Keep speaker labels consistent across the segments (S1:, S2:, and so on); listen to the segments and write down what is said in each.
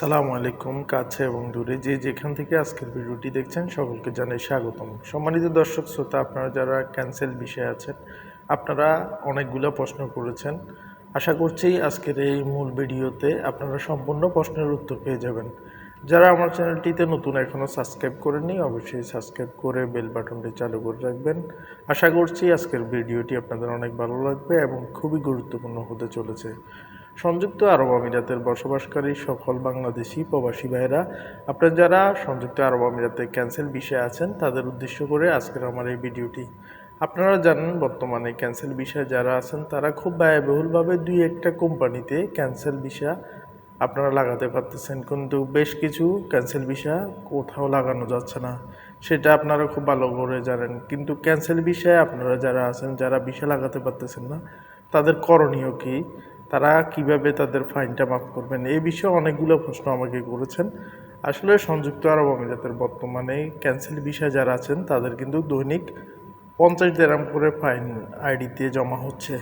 S1: সালামু আলাইকুম, কাছে এবং দূরে যে যেখান থেকে আজকের ভিডিওটি দেখছেন সকলকে জানাই স্বাগতম। সম্মানিত দর্শক শ্রোতা, আপনারা যারা ক্যান্সেল বিষয়ে আছেন, আপনারা অনেকগুলো প্রশ্ন করেছেন। আশা করছি আজকের এই মূল ভিডিওতে আপনারা সম্পূর্ণ প্রশ্নের উত্তর পেয়ে যাবেন। যারা আমার চ্যানেলটিতে নতুন এখনও সাবস্ক্রাইব করেননি, অবশ্যই সাবস্ক্রাইব করে বেল বাটনটি চালু করে রাখবেন। আশা করছি আজকের ভিডিওটি আপনাদের অনেক ভালো লাগবে এবং খুবই গুরুত্বপূর্ণ হতে চলেছে। সংযুক্ত আরব আমিরাতের বসবাসকারী সকল বাংলাদেশি প্রবাসী ভাইরা আপনারা যারা সংযুক্ত আরব আমিরাতে ক্যান্সেল বিষয়ে আছেন, তাদের উদ্দেশ্য করে আজকের আমার এই ভিডিওটি। আপনারা জানেন, বর্তমানে ক্যান্সেল বিষয়ে যারা আছেন, তারা খুব ব্যয়বহুলভাবে দুই একটা কোম্পানিতে ক্যান্সেল বিষয় আপনারা লাগাতে পারতেছেন। কিন্তু বেশ কিছু ক্যান্সেল ভিসা কোথাও লাগানো যাচ্ছে না। সেটা আপনারা খুব ভালো করে জানেন। কিন্তু ক্যান্সেল বিষয়ে আপনারা যারা আছেন, যারা ভিসা লাগাতে পারতেছেন না, তাদের করণীয় কী? তারা কীভাবে তাদের ফাইনটা মাফ করবেন? এই বিষয়ে অনেকগুলো প্রশ্ন আমাকে করেছেন। আসলে সংযুক্ত আরব আমিরাতের বর্তমানে ক্যান্সেল বিষয় যারা আছেন, তাদের কিন্তু দৈনিক পঞ্চাশ দেরাম করে ফাইন আইডিতে জমা হচ্ছে।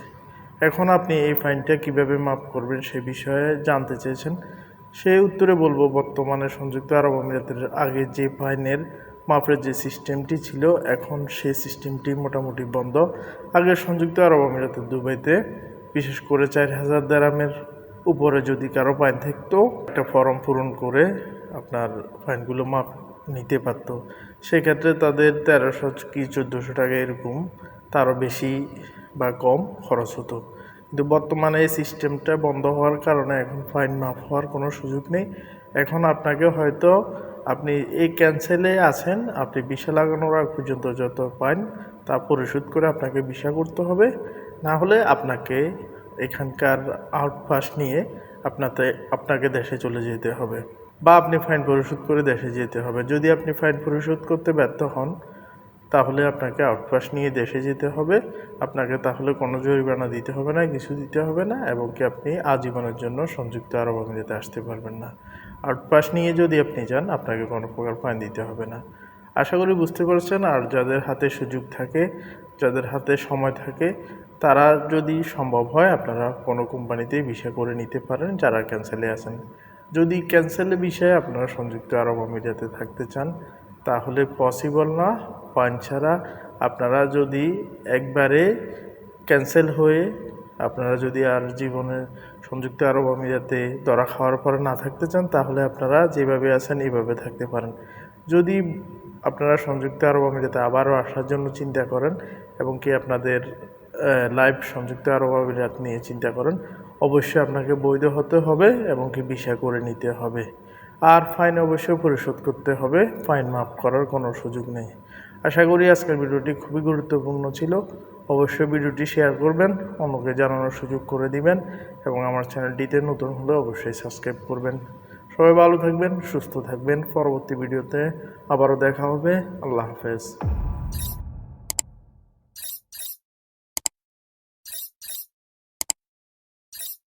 S1: এখন আপনি এই ফাইনটা কীভাবে মাফ করবেন সে বিষয়ে জানতে চেয়েছেন। সেই উত্তরে বলব, বর্তমানে সংযুক্ত আরব আমিরাতের আগে যে ফাইনের মাপের যে সিস্টেমটি ছিল, এখন সেই সিস্টেমটি মোটামুটি বন্ধ। আগে সংযুক্ত আরব আমিরাতের দুবাইতে বিশেষ করে চার হাজার দেরামের উপরে যদি কারও ফাইন থাকতো, একটা ফর্ম পূরণ করে আপনার ফাইনগুলো মাপ নিতে পারতো। সেক্ষেত্রে তাদের তেরোশো কি চোদ্দোশো টাকা এরকম, তারও বেশি বা কম খরচ হতো। কিন্তু বর্তমানে এই সিস্টেমটা বন্ধ হওয়ার কারণে এখন ফাইন মাফ হওয়ার কোনো সুযোগ নেই। এখন আপনাকে হয়তো আপনি এই ক্যান্সেলে আছেন, আপনি বিষা লাগানোর আগ পর্যন্ত যত ফাইন তা পরিশোধ করে আপনাকে বিষা করতে হবে। না হলে আপনাকে এখানকার আউটপাস নিয়ে আপনাতে, আপনাকে দেশে চলে যেতে হবে। বা আপনি ফাইন পরিশোধ করে দেশে যেতে হবে। যদি আপনি ফাইন পরিশোধ করতে ব্যর্থ হন, তাহলে আপনাকে আউটপাস নিয়ে দেশে যেতে হবে। আপনাকে তাহলে কোনো জরিমানা দিতে হবে না, কিছু দিতে হবে না, এবং কি আপনি আজীবনের জন্য সংযুক্ত আরব আমিরাতে আসতে পারবেন না। আউটপাস নিয়ে যদি আপনি যান, আপনাকে কোনো প্রকার ফাইন দিতে হবে না। আশা করি বুঝতে পারছেন। আর যাদের হাতে সুযোগ থাকে যাদের হাতে সময় থাকে, তারা যদি সম্ভব হয়, আপনারা কোনো কোম্পানিতেই ভিসা করে নিতে পারেন যারা ক্যান্সেলে আছেন। যদি ক্যান্সেলের বিষয়ে আপনারা সংযুক্ত আরব আমিরাতে থাকতে চান, তাহলে পসিবল না। পয়েন্ট ছাড়া আপনারা যদি একবারে ক্যান্সেল হয়ে আপনারা যদি আর জীবনে সংযুক্ত আরব আমিরাতে দরা খাওয়ার পরে না থাকতে চান, তাহলে আপনারা যেভাবে আছেন এইভাবে থাকতে পারেন। যদি আপনারা সংযুক্ত আরব আমিরাতে আবারও আসার জন্য চিন্তা করেন এবং কি আপনাদের লাইভ সংযুক্ত আরব আমিরাত নিয়ে চিন্তা করেন, অবশ্যই আপনাকে বৈধ হতে হবে এবং কি ভিসা করে নিতে হবে। আর ফাইন অবশ্যই পরিশোধ করতে হবে ফাইন মাফ করার কোনো সুযোগ নেই। আশা করি আজকের ভিডিওটি খুবই গুরুত্বপূর্ণ ছিল। অবশ্যই ভিডিওটি শেয়ার করবেন, অন্যকে জানানোর সুযোগ করে দিবেন এবং আমার চ্যানেলটিতে নতুন হলে অবশ্যই সাবস্ক্রাইব করবেন। সবাই ভালো থাকবেন সুস্থ থাকবেন। পরবর্তী ভিডিওতে আবারও দেখা হবে। আল্লাহ হাফেজ।